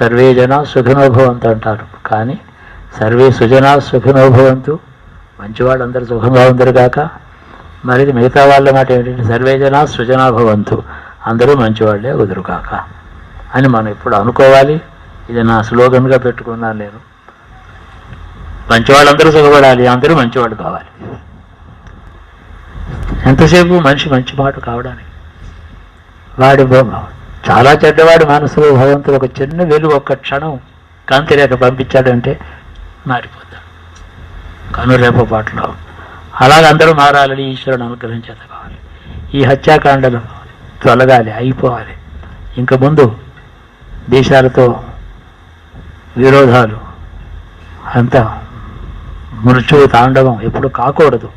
Survey జన సుఖనోభవంతు అంటారు కానీ సర్వే సుజన సుఖనోభవంతు. మంచివాళ్ళందరూ సుఖంగా ఉందరు కాక మరి మిగతా వాళ్ళ మాట ఏమిటంటే సర్వే జన సృజనాభవంతు. అందరూ మంచివాళ్ళే కుదురు కాక. అని మనం ఇప్పుడు అనుకోవాలి. ఇది నా స్లోగన్గా పెట్టుకున్నాను నేను. మంచివాళ్ళందరూ సుఖపడాలి. అందరూ మంచివాళ్ళు కావాలి. ఎంతసేపు మనిషి మంచి మాట కావడానికి? వాడి బొమ్మ చాలా చెడ్డవాడి మనసులో భగవంతుడు ఒక చిన్న వెలుగు ఒక్క క్షణం కాంతి రేఖ పంపించాడంటే మారిపోతాడు. కనురేప పాటలో అలాగ అందరూ మారాలని ఈశ్వరుడు అనుగ్రహించేత కావాలి. ఈ హత్యాకాండలు తొలగాలి అయిపోవాలి. ఇంక ముందు దేశాలతో విరోధాలు. అంతా మృత్యువు తాండవం ఎప్పుడు కాకూడదు.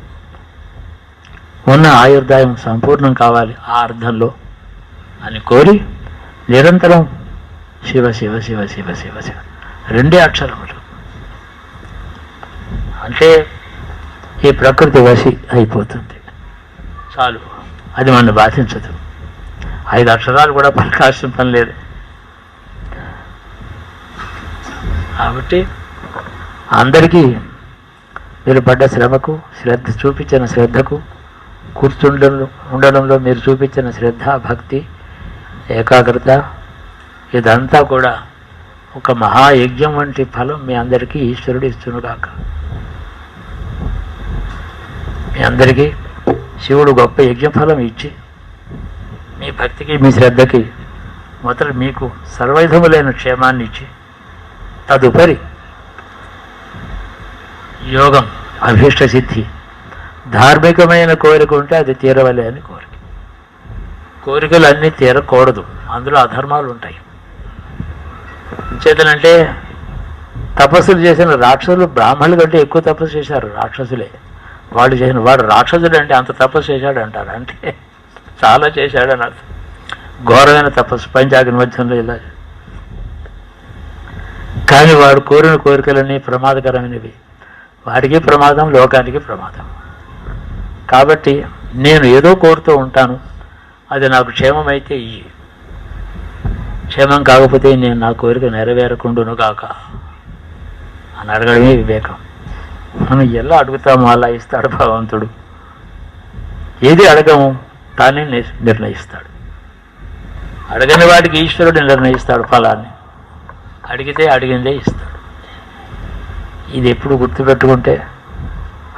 ఉన్న ఆయుర్దాయం సంపూర్ణం కావాలి ఆ అర్థంలో అని కోరి నిరంతరం శివ శివ శివ శివ శివ శివ. రెండే అక్షరములు అంటే ఈ ప్రకృతి వశి అయిపోతుంది. చాలు. అది మనం బాధించదు. ఐదు అక్షరాలు కూడా పలకాల్సిన పని లేదు. కాబట్టి అందరికీ మీరు పడ్డ శ్రమకు శ్రద్ధ చూపించిన శ్రద్ధకు కూర్చుండడంలో ఉండడంలో మీరు చూపించిన శ్రద్ధ భక్తి ఏకాగ్రత ఇదంతా కూడా ఒక మహాయజ్ఞం వంటి ఫలం మీ అందరికీ ఈశ్వరుడు ఇస్తునుగాక మీ అందరికీ శివుడు గొప్ప యజ్ఞ ఫలం ఇచ్చి మీ భక్తికి మీ శ్రద్ధకి మొదలు మీకు సర్వైధములైన క్షేమాన్ని ఇచ్చి తదుపరి యోగం అభీష్ట సిద్ధి ధార్మికమైన కోరిక ఉంటే అది తీరవలే అని కోరిక కోరికలు అన్నీ తీరకూడదు. అందులో అధర్మాలు ఉంటాయి చేతనంటే తపస్సులు చేసిన రాక్షసులు బ్రాహ్మణుల కంటే ఎక్కువ తపస్సు చేశారు రాక్షసులే. వాడు చేసిన వాడు రాక్షసుడు అంటే అంత తపస్సు చేశాడు అంటారు అంటే చాలా చేశాడు అని అర్థం ఘోరమైన తపస్సు పంచాగ్ని మధ్యంలో ఇలా. కానీ వాడు కోరిన కోరికలన్నీ ప్రమాదకరమైనవి. వాడికి ప్రమాదం లోకానికి ప్రమాదం. కాబట్టి నేను ఏదో కోరుతూ ఉంటాను. అది నాకు క్షేమమైతే ఇయ్యి క్షేమం కాకపోతే నేను నా కోరిక నెరవేరకుండును కాక అని అడగడమే వివేకం. మనం ఎలా అడుగుతామో అలా ఇస్తాడు భగవంతుడు. ఏది అడగము తానే నిర్- నిర్ణయిస్తాడు. అడగని వాడికి ఈశ్వరుడు నిర్ణయిస్తాడు ఫలాన్ని. అడిగితే అడిగిందే ఇస్తాడు. ఇది ఎప్పుడు గుర్తుపెట్టుకుంటే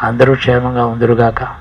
అందరూ క్షేమంగా ఉందరుగాక.